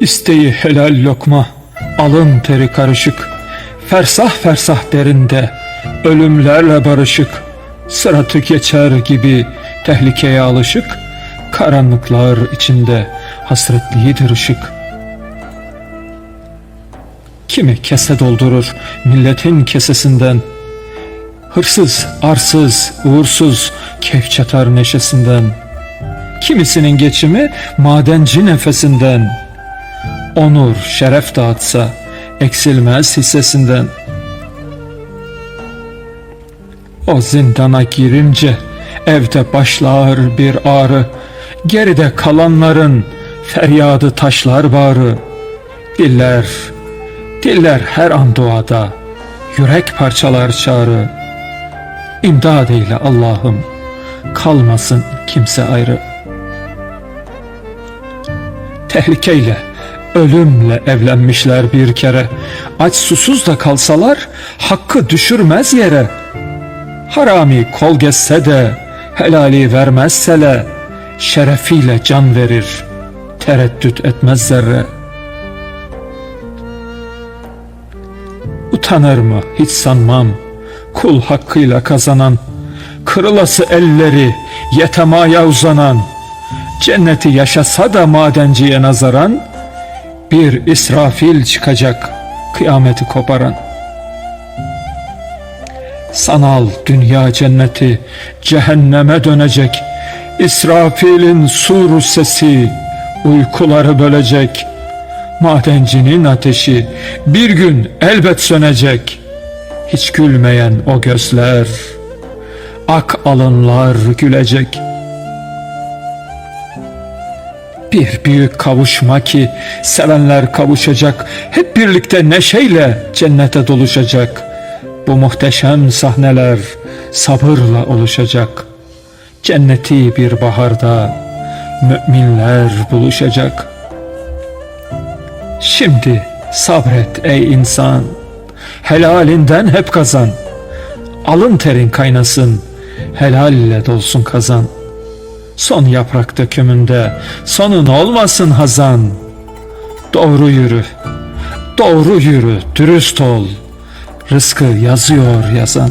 İsteği helal lokma, alın teri karışık, fersah fersah derinde, ölümlerle barışık, sıratı geçer gibi tehlikeye alışık, karanlıklar içinde hasretliğidir ışık. Kimi kese doldurur milletin kesesinden, hırsız, arsız, uğursuz çatar neşesinden, kimisinin geçimi madenci nefesinden, onur, şeref dağıtsa eksilmez hissesinden. O zindana girince evde başlar bir ağrı, geride kalanların feryadı taşlar bağrı. Diller, diller her an duada, yürek parçalar çağrı. İmdad eyle Allah'ım, kalmasın kimse ayrı. Tehlikeyle, ölümle evlenmişler bir kere. Aç susuz da kalsalar hakkı düşürmez yere. Harami kol gezse de helali vermezsele şerefiyle can verir. Tereddüt etmez zerre. Utanır mı hiç sanmam kul hakkıyla kazanan kırılası elleri yetemaya uzanan cenneti yaşasa da madenciye nazaran bir İsrafil çıkacak kıyameti koparan. Sanal dünya cenneti cehenneme dönecek. İsrafil'in sur sesi uykuları bölecek. Madencinin ateşi bir gün elbet sönecek. Hiç gülmeyen o gözler, ak alınlar gülecek.'' Bir büyük kavuşma ki sevenler kavuşacak, hep birlikte neşeyle cennete doluşacak. Bu muhteşem sahneler sabırla oluşacak. Cenneti bir baharda müminler buluşacak. Şimdi sabret ey insan, helalinden hep kazan. Alın terin kaynasın, helalle dolsun kazan.'' Son yaprak dökümünde sonun olmasın hazan. Doğru yürü, doğru yürü, dürüst ol. Rızkı yazıyor yazan.